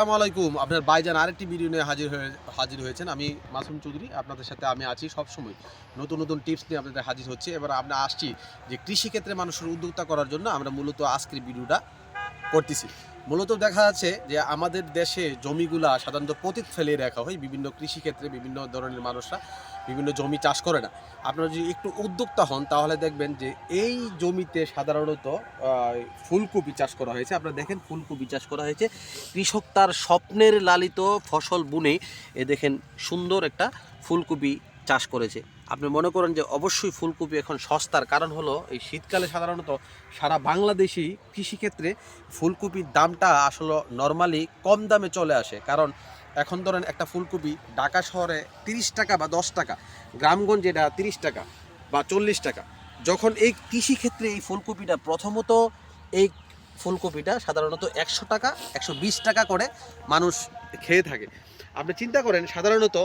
আসসালামু আলাইকুম। আপনার বাইজান আরেকটি ভিডিও নিয়ে হাজির হয়ে, হাজির হয়েছেন। আমি মাসুম চৌধুরী, আপনাদের সাথে আমি আছি সবসময়। নতুন নতুন টিপস নিয়ে আপনাদের হাজির হচ্ছে। এবার আমরা আসছি যে কৃষিক্ষেত্রে মানুষের উদ্যোক্তা করার জন্য আমরা মূলত আজকের ভিডিওটা করতেছি। মূলত দেখা যাচ্ছে যে আমাদের দেশে জমিগুলা সাধারণত পতিত ফেলে রাখা হয়। বিভিন্ন কৃষিক্ষেত্রে বিভিন্ন ধরনের মানুষরা বিভিন্ন জমি চাষ করে না। আপনারা যদি একটু উদ্যোক্তা হন, তাহলে দেখবেন যে এই জমিতে সাধারণত ফুলকপি চাষ করা হয়েছে। আপনারা দেখেন ফুলকপি চাষ করা হয়েছে। কৃষক তার স্বপ্নের লালিত ফসল বুনে এ দেখেন সুন্দর একটা ফুলকপি চাষ করেছে। আপনি মনে করেন যে অবশ্যই ফুলকপি এখন সস্তার কারণ হলো এই শীতকালে সাধারণত সারা বাংলাদেশি কৃষিক্ষেত্রে ফুলকপির দামটা আসলে নর্মালি কম দামে চলে আসে। কারণ এখন ধরেন একটা ফুলকপি ঢাকা শহরে তিরিশ টাকা বা দশ টাকা, গ্রামগঞ্জে এটা তিরিশ টাকা বা চল্লিশ টাকা। যখন এই কৃষিক্ষেত্রে এই ফুলকপিটা প্রথমত এই ফুলকপিটা সাধারণত একশো টাকা, একশো বিশ টাকা করে মানুষ খেয়ে থাকে। আপনি চিন্তা করেন, সাধারণত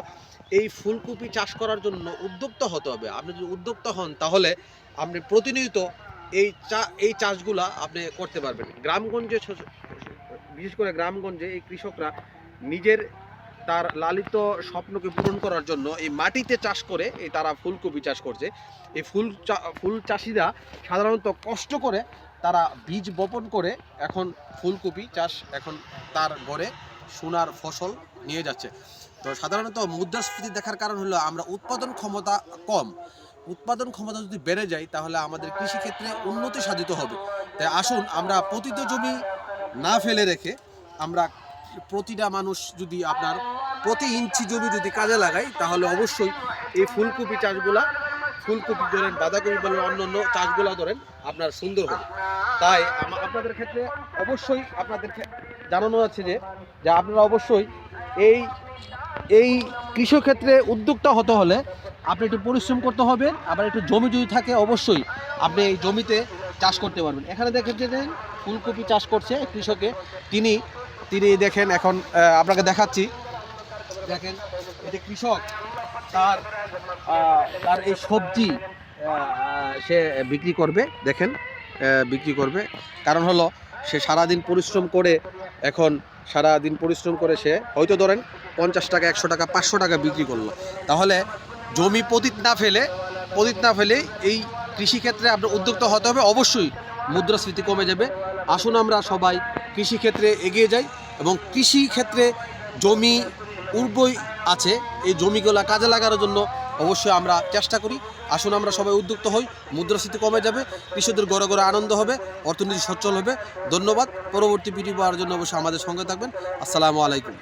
এই ফুলকপি চাষ করার জন্য উদ্যোক্তা হতে হবে। আপনি যদি উদ্যোক্তা হন, তাহলে আপনি প্রতিনিয়ত এই চা, এই চাষগুলা আপনি করতে পারবেন। গ্রামগঞ্জে বিশেষ করে গ্রামগঞ্জে এই কৃষকরা নিজের তার লালিত স্বপ্নকে পূরণ করার জন্য এই মাটিতে চাষ করে এই তারা ফুলকপি চাষ করছে। এই ফুল ফুল চাষিরা সাধারণত কষ্ট করে তারা বীজ বপন করে এখন ফুলকপি চাষ এখন তার ঘরে সোনার ফসল নিয়ে যাচ্ছে। তো সাধারণত মুদ্রাস্ফীতি দেখার কারণ হলো আমরা উৎপাদন ক্ষমতা কম। উৎপাদন ক্ষমতা যদি বেড়ে যায় তাহলে আমাদের কৃষিক্ষেত্রে উন্নতি সাধিত হবে। তাই আসুন আমরা পতিত জমি না ফেলে রেখে আমরা প্রতিটা মানুষ যদি আপনার প্রতি ইঞ্চি জমি যদি কাজে লাগাই তাহলে অবশ্যই এই ফুলকপি চাষগুলা ফুলকপি ধরেন বাঁধাকপি বলেন অন্যান্য চাষগুলা ধরেন আপনার সুন্দর হবে। তাই আপনাদের ক্ষেত্রে অবশ্যই আপনাদের ক্ষে- জানানো আছে যে যে আপনারা অবশ্যই এই এই কৃষিক্ষেত্রে উদ্যোক্তা হতে হলে আপনি একটু পরিশ্রম করতে হবে আবার একটু জমি যদি থাকে অবশ্যই আপনি এই জমিতে চাষ করতে পারবেন। এখানে দেখেন, ফুলকপি চাষ করছে কৃষকে তিনি তিনি দেখেন এখন আপনাকে দেখাচ্ছি। দেখেন এটা কৃষক, তার তার এই সবজি সে বিক্রি করবে, দেখেন বিক্রি করবে। কারণ হলো, সে সারাদিন পরিশ্রম করে এখন, সারাদিন পরিশ্রম করে সে, হয়তো ধরেন, পঞ্চাশ টাকা, একশো টাকা, পাঁচশো টাকা বিক্রি করল। তাহলে, জমি পতিত না ফেলে, পতিত না ফেলে এই কৃষিক্ষেত্রে আপনার উদ্যোক্তা হতে হবে, অবশ্যই মুদ্রাস্ফীতি কমে যাবে। আসুন আমরা সবাই কৃষিক্ষেত্রে এগিয়ে যাই এবং কৃষিক্ষেত্রে জমি উর্বই আছে, এই জমিগুলো কাজে লাগানোর জন্য অবশ্যই আমরা চেষ্টা করি। আসুন আমরা সবাই উদ্যুক্ত হই, মুদ্রাস্ফীতি কমে যাবে, কৃষকদের গড়ে গড়ে আনন্দ হবে, অর্থনীতি সচ্ছল হবে। ধন্যবাদ। পরবর্তী ভিডিও পাওয়ার জন্য অবশ্যই আমাদের সঙ্গে থাকবেন। আসসালামু আলাইকুম।